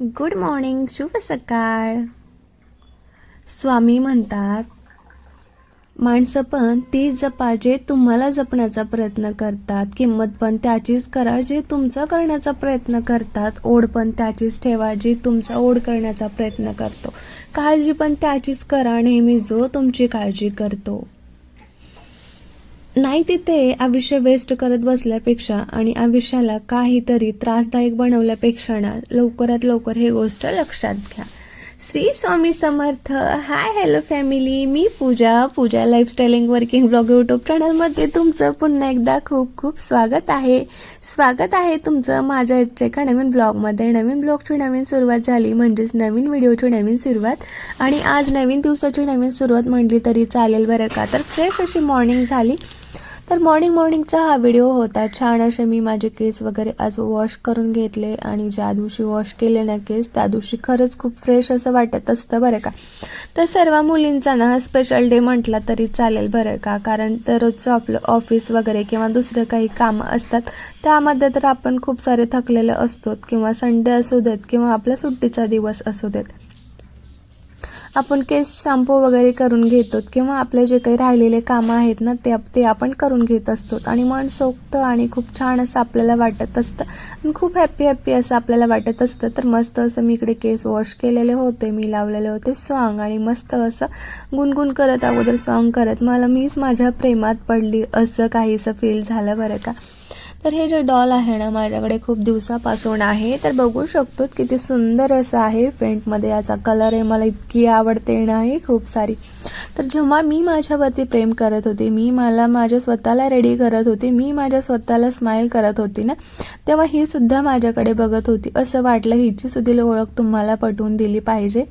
Good morning शुभ सकाळ. स्वामी म्हणतात माणसं पण ती जपा जे तुम्हाला जपण्याचा प्रयत्न करतात. किंमत पण त्याचीच करा जे तुमचं करण्याचा प्रयत्न करतात. ओढ पण त्याचीच ठेवा जी तुमचा ओढ करण्याचा प्रयत्न करतो. काळजी पण त्याचीच करा. नेहमी जो तुमची काळजी करतो. नाही तिथे आयुष्य वेस्ट करत बसल्यापेक्षा आणि आयुष्याला काहीतरी त्रासदायक बनवल्यापेक्षा ना लवकरात लवकर हे गोष्ट लक्षात घ्या. Shri Swami Samarth. Hi hello family मी Pooja. Pooja lifestyling working blog YouTube चॅनलमध्ये तुमचं पुन्हा एकदा खूप खूप स्वागत आहे. स्वागत आहे तुमचं माझ्या आजच्या एका नवीन ब्लॉगमध्ये नवीन ब्लॉगची नवीन सुरुवात झाली म्हणजेच नवीन व्हिडिओची नवीन सुरुवात. आणि आज नवीन दिवसाची नवीन सुरुवात म्हणली तरी चालेल बरं का? तर फ्रेश अशी मॉर्निंग झाली. तर मॉर्निंग मॉर्निंगचा हा व्हिडिओ होता. छान असे मी माझे केस वगैरे आज वॉश करून घेतले आणि ज्या दिवशी वॉश केले ना केस त्या दिवशी खरंच खूप फ्रेश असं वाटत असतं बरं का. तर सर्व मुलींचा ना हा स्पेशल डे म्हटला तरी चालेल बरं का. कारण दररोजचं आपलं ऑफिस वगैरे किंवा दुसरं काही कामं असतात त्यामध्ये तर आपण खूप सारे थकलेले असतो किंवा संडे असू देत किंवा आपला सुट्टीचा दिवस असू देत. आपण केस शॅम्पू वगैरे करून घेतो किंवा आपले जे काही राहिलेले कामं आहेत ना ते ते आपण करून घेत असतो आणि मन सोकतं आणि खूप छान असं आपल्याला वाटत असतं. आणि खूप हॅप्पी हॅप्पी असं आपल्याला वाटत असतं. तर मस्त असं मी इकडे केस वॉश केलेले होते मी लावलेले होते सॉंग आणि मस्त असं गुणगुण करत अगोदर सॉंग करत. मला मीच माझ्या प्रेमात पडली असं काहीसं फील झालं बरं का. तर हे जे डॉल आहे ना माझ्याकडे खूप दिवसापासून आहे. तर बघू शकतो किती सुंदर असं आहे फ्रंटमध्ये याचा कलर आहे मला इतकी आवडते नाही खूप सारी. तर जेव्हा मी माझ्यावरती प्रेम करत होते मी मला माझ्या स्वतःला रेडी करत होते मी माझ्या स्वतःला स्माईल करत होती ना तेव्हा ही सुद्धा माझ्याकडे बघत होती. असं वाटलं हिची सुद्धा ओळख तुम्हाला पटवून दिली पाहिजे.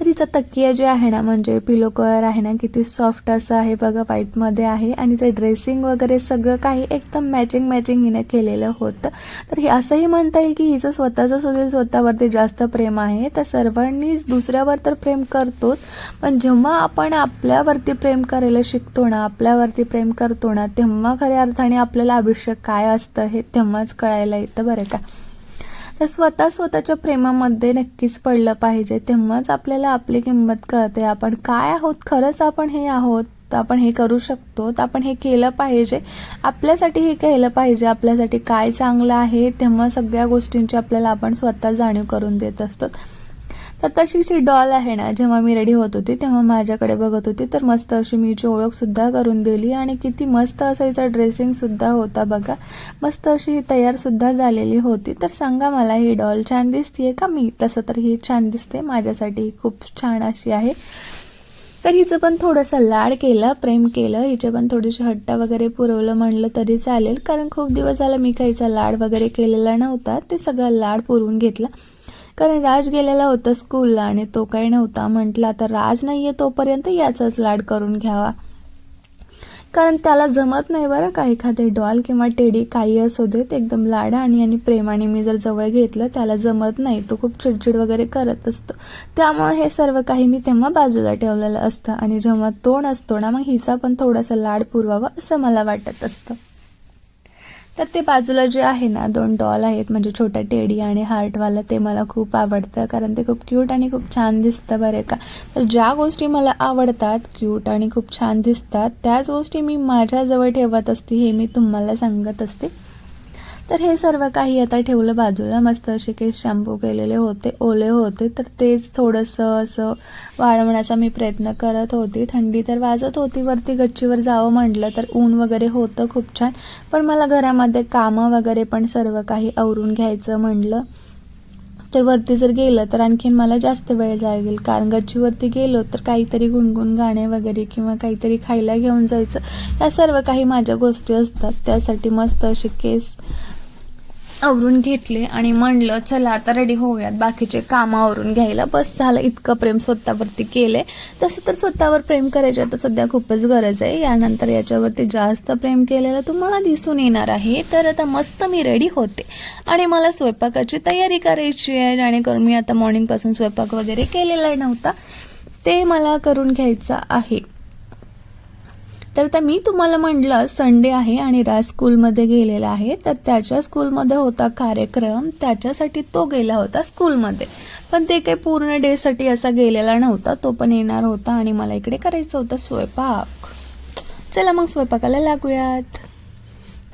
तर हिचा तकिया जे आहे ना म्हणजे पिलो कवर आहे ना किती सॉफ्ट असं आहे बघा व्हाईटमध्ये आहे. आणि ते ड्रेसिंग वगैरे सगळं काही एकदम मॅचिंग मॅचिंग हिने केलेलं होतं. तर हे असंही म्हणता येईल की हिचं स्वतःचं सुद्धा स्वतःवरती जास्त प्रेम आहे. तर सर्वांनीच दुसऱ्यावर तर प्रेम करतोच. पण जेव्हा आपण आपल्यावरती प्रेम करायला शिकतो ना आपल्यावरती प्रेम करतो ना तेव्हा खऱ्या अर्थाने आपल्याला आयुष्य काय असतं हे तेव्हाच कळायला येतं बरं का? तर स्वतः स्वतःच्या प्रेमामध्ये नक्कीच पडलं पाहिजे. तेव्हाच आपल्याला आपली किंमत कळते. आपण काय आहोत? खरंच आपण हे आहोत? तर आपण हे करू शकतो? तर आपण हे केलं पाहिजे. आपल्यासाठी हे केलं पाहिजे. आपल्यासाठी काय चांगलं आहे? तेव्हा सगळ्या गोष्टींची आपल्याला आपण स्वतः जाणीव करून देत असतो. तर तशी ही डॉल आहे ना जेव्हा मी रेडी होत होती तेव्हा माझ्याकडे बघत होती. तर मस्त अशी मी हिची ओळखसुद्धा करून दिली आणि किती मस्त असं हिचा ड्रेसिंगसुद्धा होता बघा. मस्त अशी ही तयारसुद्धा झालेली होती. तर सांगा मला ही डॉल छान दिसते का? मी तसं तर ही छान दिसते. माझ्यासाठी खूप छान अशी आहे. तर हिचं पण थोडंसं लाड केलं प्रेम केलं. हिचे पण थोडीशी हट्ट वगैरे पुरवलं म्हणलं तरी चालेल. कारण खूप दिवस झाला मी काहीचा लाड वगैरे केलेला नव्हता. ते सगळं लाड पुरवून घेतला. कारण राज गेलेला होता स्कूलला आणि तो काही नव्हता. म्हटलं आता राज नाही आहे तोपर्यंत याचाच लाड करून घ्यावा. कारण त्याला जमत नाही बरं का एखादे डॉल किंवा टेडी काही असू देत एकदम लाडा आणि आणि प्रेमाने मी जर जवळ घेतलं त्याला जमत नाही. तो खूप चिडचिड वगैरे करत असतो. त्यामुळे हे सर्व काही मी तेव्हा बाजूला ठेवलेलं असतं आणि जेव्हा तो नसतो ना मग हिचा पण थोडासा लाड पुरवावा असं मला वाटत असतं. तर ते बाजूला जे आहे ना दोन डॉल आहेत म्हणजे छोट्या टेडी आणि हार्टवाला ते मला खूप आवडतं कारण ते खूप क्यूट आणि खूप छान दिसतं बरं का. तर ज्या गोष्टी मला आवडतात क्यूट आणि खूप छान दिसतात त्याच गोष्टी मी माझ्याजवळ ठेवत असते हे मी तुम्हाला सांगत असते. तर हे सर्व काही आता ठेवलं बाजूला. मस्त असे केस शॅम्पू केलेले होते ओले होते. तर तेच थोडंसं असं वाळवण्याचा मी प्रयत्न करत होती. थंडी तर वाजत होती वरती गच्चीवर जावं म्हटलं तर ऊन वगैरे होतं खूप छान. पण मला घरामध्ये कामं वगैरे पण सर्व काही आवरून घ्यायचं म्हटलं. तर वरती जर गेलं तर आणखीन मला जास्त वेळ लागेल. कारण गच्चीवरती गेलो तर काहीतरी गुणगुण गाणे वगैरे किंवा काहीतरी खायला घेऊन जायचं. या सर्व काही माझ्या गोष्टी असतात. त्यासाठी मस्त असे केस आवरून घेतले आणि म्हणलं चला आता रेडी होऊयात बाकीचे कामं आवरून घ्यायला. बस झालं इतकं प्रेम स्वतःवरती केले. तसं तर स्वतःवर प्रेम करायची आता सध्या खूपच गरज आहे. यानंतर याच्यावरती जास्त प्रेम केलेलं तुम्हाला दिसून येणार आहे. तर आता मस्त मी रेडी होते. आणि मला स्वयंपाकाची तयारी करायची आहे. जेणेकरून मी आता मॉर्निंगपासून स्वयंपाक वगैरे केलेला नव्हता. ते मला करून घ्यायचा आहे. तर आता मी तुम्हाला म्हटलं संडे आहे आणि राज स्कूलमध्ये गेलेला आहे. तर त्याच्या स्कूलमध्ये होता कार्यक्रम. त्याच्यासाठी तो गेला होता स्कूलमध्ये पण ते काही पूर्ण डेसाठी असा गेलेला नव्हता. तो पण येणार होता आणि मला इकडे करायचं होतं स्वयंपाक. चला मग स्वयंपाकाला लागूयात.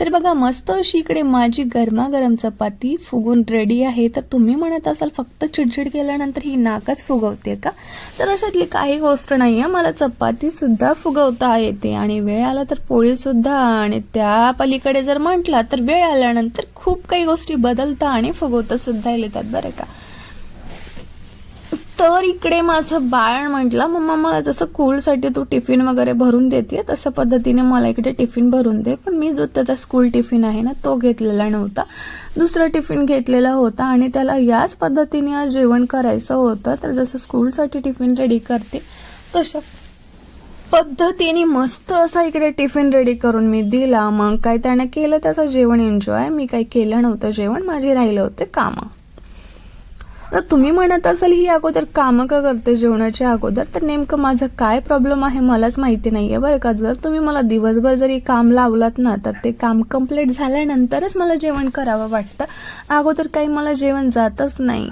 तर बघा मस्त अशी इकडे माझी गरमागरम चपाती फुगून रेडी आहे. तर तुम्ही म्हणत असाल फक्त चिडचिड केल्यानंतर ही नाकच फुगवते का? तर अशातली काही गोष्ट नाही आहे मला चपातीसुद्धा फुगवता येते. आणि वेळ आला तर पोळीसुद्धा आणि त्या पलीकडे जर म्हटला तर वेळ आल्यानंतर खूप काही गोष्टी बदलता आणि फुगवतासुद्धा येतात. बरं का? तर इकडे माझं बाळ म्हटलं मम्मा मला जसं स्कूलसाठी तू टिफिन वगैरे भरून देते तसं पद्धतीने मला इकडे टिफिन भरून दे. पण मी जो त्याचा स्कूल टिफिन आहे ना तो घेतलेला नव्हता. दुसरा टिफिन घेतलेला होता आणि त्याला याच पद्धतीने आज जेवण करायचं होतं तर जसं स्कूलसाठी टिफिन रेडी करते तशा पद्धतीने मस्त असा इकडे टिफिन रेडी करून मी दिला. मग काय त्याने केलं त्याचं जेवण एन्जॉय मी काही केलं नव्हतं जेवण माझे राहिलं होते कामं. तर तुम्ही म्हणत असाल ही अगोदर कामं का करते जेवणाच्या अगोदर? तर नेमकं माझं काय प्रॉब्लेम आहे मलाच माहिती नाही आहे बरं का. जर तुम्ही मला दिवसभर जरी काम लावलात ना तर ते काम कंप्लीट झाल्यानंतरच मला जेवण करावं वाटतं. अगोदर काही मला जेवण जातच नाही.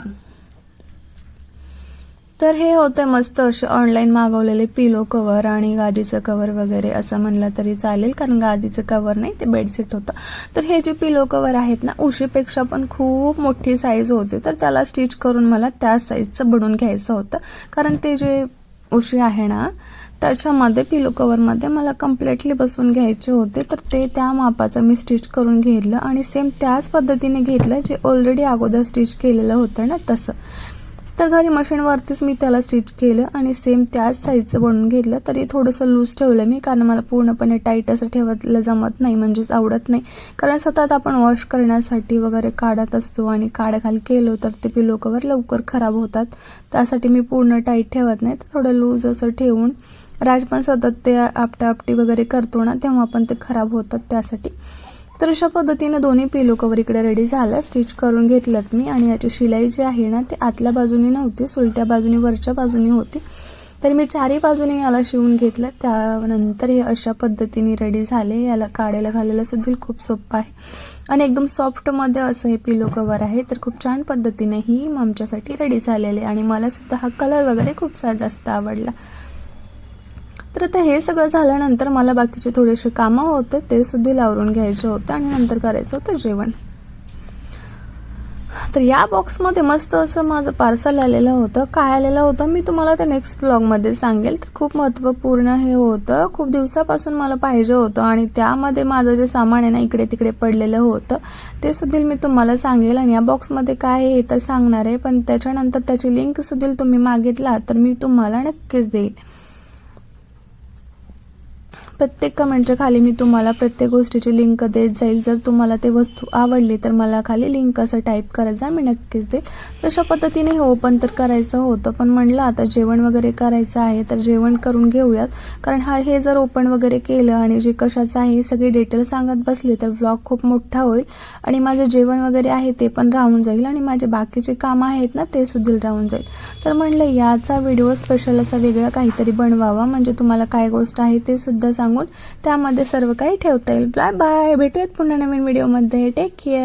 तर हे होते मस्त असे ऑनलाईन मागवलेले पिलो कवर आणि गादीचं कवर वगैरे असं म्हणलं तरी चालेल कारण गादीचं कवर नाही ते बेडशीट होतं. तर हे जे पिलो कवर आहेत ना उशीपेक्षा पण खूप मोठी साईज होते. तर त्याला स्टिच करून मला त्या साईजचं बनवून घ्यायचं होतं. कारण ते जे उशी आहे ना त्याच्यामध्ये पिलो कवरमध्ये मला कम्प्लिटली बसवून घ्यायचे होते. तर ते त्या मापाचं मी स्टिच करून घेतलं आणि सेम त्याच पद्धतीने घेतलं जे ऑलरेडी अगोदर स्टिच केलेलं होतं ना तसं. तर घरी मशीनवरतीच मी त्याला स्टिच केलं आणि सेम त्याच साईजचं बनवून घेतलं. तरी थोडंसं लूज ठेवलं मी कारण मला पूर्णपणे टाईट असं ठेवायला जमत नाही म्हणजेच आवडत नाही. कारण सतत आपण वॉश करण्यासाठी वगैरे काढत असतो आणि काढाखाल केलो तर ते पिलो कवर लवकर खराब होतात. त्यासाठी मी पूर्ण टाईट ठेवत नाही. तर थोडं लूज असं ठेवून राज पण सतत ते आपटा आपटी वगैरे करतो ना तेव्हा पण ते खराब होतात त्यासाठी. तर अशा पद्धतीने दोन्ही पिलो कवर इकडे रेडी झालं. स्टिच करून घेतल्यात मी आणि याची शिलाई जी आहे ना ती आतल्या बाजूनी नव्हती सुलट्या बाजूनी वरच्या बाजूनी होती. तर मी चारही बाजूने याला शिवून घेतलं. त्यानंतर हे अशा पद्धतीने रेडी झाले. याला काढायला घालायला सुद्धा खूप सोपं आहे. आणि एकदम सॉफ्टमध्ये असं हे पिलो कवर आहे. तर खूप छान पद्धतीने ही आमच्यासाठी रेडी झालेले आणि मला सुद्धा हा कलर वगैरे खूप सा जास्त आवडला. तर आता हे सगळं झाल्यानंतर मला बाकीचे थोडेसे कामं होते ते सुद्धा लावरून घ्यायचे होते आणि नंतर करायचं होतं जेवण. तर या बॉक्समध्ये मस्त असं माझं पार्सल आलेलं होतं. काय आलेलं होतं मी तुम्हाला ते नेक्स्ट ब्लॉगमध्ये सांगेल. तर खूप महत्त्वपूर्ण हे होतं. खूप दिवसापासून मला पाहिजे होतं आणि त्यामध्ये माझं जे सामान आहे ना इकडे तिकडे पडलेलं होतं ते सुद्धा मी तुम्हाला सांगेल. आणि या बॉक्समध्ये काय आहे हे तर सांगणार आहे. पण त्याच्यानंतर त्याची लिंक सुद्धा तुम्ही मागितला तर मी तुम्हाला नक्कीच देईल प्रत्येक कमेंटच्या खाली मी तुम्हाला प्रत्येक गोष्टीची लिंक देत जाईल. जर तुम्हाला ते वस्तू आवडली तर मला खाली लिंक असं टाईप करत जा. मी नक्कीच देईल. तशा पद्धतीने हे ओपन तर करायचं होतं पण म्हणलं आता जेवण वगैरे करायचं आहे तर जेवण करून घेऊयात. कारण हा हे जर ओपन वगैरे केलं आणि जे कशाचं आहे सगळी डिटेल सांगत बसले तर ब्लॉग खूप मोठा होईल. आणि माझं जेवण वगैरे आहे ते पण राहून जाईल. आणि माझे बाकीचे कामं आहेत ना ते सुद्धा राहून जाईल. तर म्हणलं याचा व्हिडिओ स्पेशल असा वेगळा काहीतरी बनवावा. म्हणजे तुम्हाला काय गोष्ट आहे ते सुद्धा सांगून त्यामध्ये सर्व काही ठेवता येईल. बाय बाय भेटूयात पुन्हा नवीन व्हिडिओमध्ये टेक केअर